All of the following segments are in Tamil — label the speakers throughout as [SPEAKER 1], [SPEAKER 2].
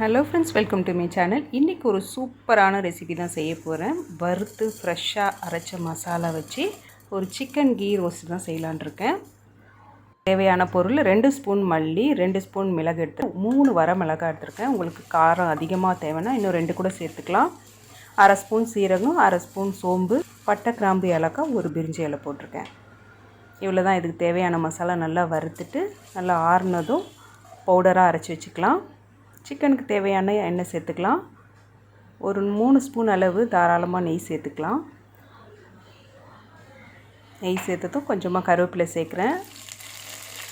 [SPEAKER 1] Hello friends welcome to my channel இன்றைக்கி ஒரு சூப்பரான ரெசிபி தான் செய்ய போகிறேன் வறுத்து ஃப்ரெஷ்ஷாக அரைச்ச மசாலா வச்சு ஒரு சிக்கன் கீ ரோஸ்ட் தான் செய்யலான் இருக்கேன். தேவையான பொருள் ரெண்டு ஸ்பூன் மல்லி ரெண்டு ஸ்பூன் மிளகு எடுத்து மூணு வர மிளகாய் எடுத்திருக்கேன். உங்களுக்கு காரம் அதிகமாக தேவைன்னா இன்னும் ரெண்டு கூட சேர்த்துக்கலாம். அரை ஸ்பூன் சீரகம் அரை ஸ்பூன் சோம்பு பட்டை கிராம்பு ஏலக்காய் ஒரு பிரிஞ்சி இலை போட்டிருக்கேன். இவ்வளோ தான் இதுக்கு தேவையான மசாலா நல்லா வறுத்துட்டு நல்லா ஆறுனதும் பவுடராக அரைச்சி வச்சுக்கலாம். சிக்கனுக்கு தேவையான எண்ணெய் சேர்த்துக்கலாம். ஒரு மூணு ஸ்பூன் அளவு தாராளமாக நெய் சேர்த்துக்கலாம். நெய் சேர்த்ததும் கொஞ்சமாக கருவேப்பிலை சேர்க்குறேன்.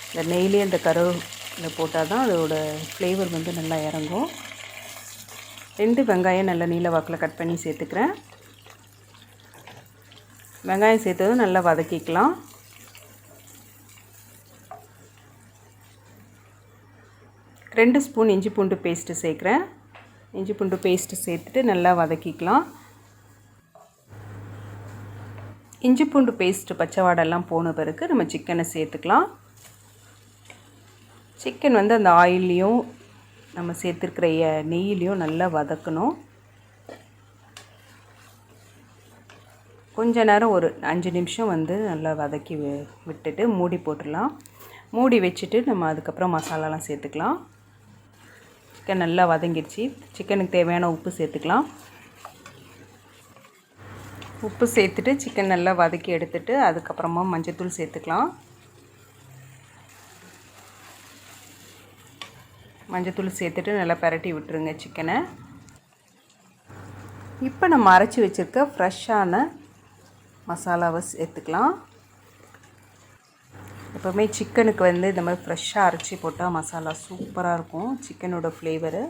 [SPEAKER 1] இந்த நெய்லேயே இந்த கருவேப்பிலை போட்டால் தான் அதோடய ஃப்ளேவர் வந்து நல்லா இறங்கும். ரெண்டு வெங்காயம் நல்லா நீல வாக்கில் கட் பண்ணி சேர்த்துக்கிறேன். வெங்காயம் சேர்த்ததும் நல்லா வதக்கிக்கலாம். ரெண்டு ஸ்பூன் இஞ்சி பூண்டு பேஸ்ட்டு சேர்க்குறேன். இஞ்சி பூண்டு பேஸ்ட்டு சேர்த்துட்டு நல்லா வதக்கிக்கலாம். இஞ்சி பூண்டு பேஸ்ட்டு பச்சை வாடெல்லாம் போன பிறகு நம்ம சிக்கனை சேர்த்துக்கலாம். சிக்கன் வந்து அந்த ஆயிலையும் நம்ம சேர்த்துருக்கிற நெய்யிலையும் நல்லா வதக்கணும். கொஞ்ச நேரம் ஒரு அஞ்சு நிமிஷம் வந்து நல்லா வதக்கி விட்டுட்டு மூடி போட்டுடலாம். மூடி வச்சுட்டு நம்ம அதுக்கப்புறம் மசாலாலாம் சேர்த்துக்கலாம். சிக்கன் நல்லா வதங்கிடுச்சு. சிக்கனுக்கு தேவையான உப்பு சேர்த்துக்கலாம். உப்பு சேர்த்துட்டு சிக்கன் நல்லா வதக்கி எடுத்துட்டு அதுக்கப்புறமா மஞ்சத்தூள் சேர்த்துக்கலாம். மஞ்சத்தூள் சேர்த்துட்டு நல்லா பரட்டி விட்டுருங்க சிக்கனை இப்போ நம்ம அரைச்சி வச்சுருக்க ஃப்ரெஷ்ஷான மசாலாவை சேர்த்துக்கலாம். எப்போவுமே சிக்கனுக்கு வந்து இந்த மாதிரி ஃப்ரெஷ்ஷாக அரைச்சி போட்டால் மசாலா சூப்பராக இருக்கும். சிக்கனோட ஃப்ளேவரு.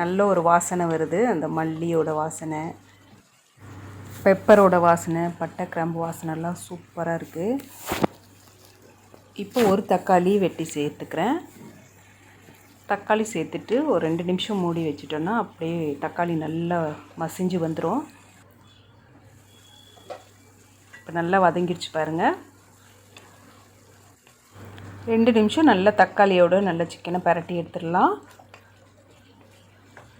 [SPEAKER 1] நல்ல ஒரு வாசனை வருது. அந்த மல்லியோட வாசனை பெப்பரோட வாசனை பட்டை கிராம்பு வாசனைலாம் சூப்பராக இருக்குது இப்போ ஒரு தக்காளி வெட்டி சேர்த்துக்கிறேன். தக்காளி சேர்த்துட்டு ஒரு ரெண்டு நிமிஷம் மூடி வச்சுட்டோன்னா அப்படியே தக்காளி நல்லா மசிஞ்சு வந்துடும் இப்போ நல்லா வதங்கிடுச்சு பாருங்கள் ரெண்டு நிமிஷம் நல்லா தக்காளியோடு நல்ல சிக்கனை பரட்டி எடுத்துடலாம்.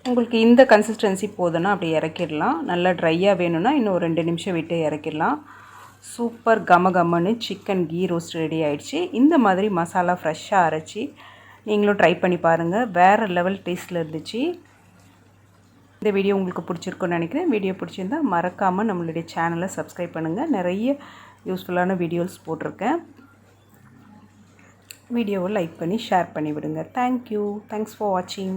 [SPEAKER 1] உங்களுக்கு இந்த கன்சிஸ்டன்சி போதுன்னா அப்படி இறக்கிடலாம். நல்லா ட்ரையாக வேணும்னா இன்னும் ஒரு ரெண்டு நிமிஷம் விட்டு இறக்கிடலாம். சூப்பர் கம கம்மனு சிக்கன் கீ ரோஸ்ட் ரெடி ஆகிடுச்சு இந்த மாதிரி மசாலா ஃப்ரெஷ்ஷாக அரைச்சி நீங்களும் ட்ரை பண்ணி பாருங்கள் வேறு லெவல் டேஸ்ட்டில் இருந்துச்சு. இந்த வீடியோ உங்களுக்கு பிடிச்சிருக்குன்னு நினைக்கிறேன். வீடியோ பிடிச்சிருந்தால் மறக்காமல் நம்மளுடைய சேனலை சப்ஸ்கிரைப் பண்ணுங்கள் நிறைய யூஸ்ஃபுல்லான வீடியோஸ் போட்டிருக்கேன். வீடியோவை லைக் பண்ணி ஷேர் பண்ணி விடுங்க தேங்க்யூ தேங்க்ஸ் ஃபார் வாட்சிங்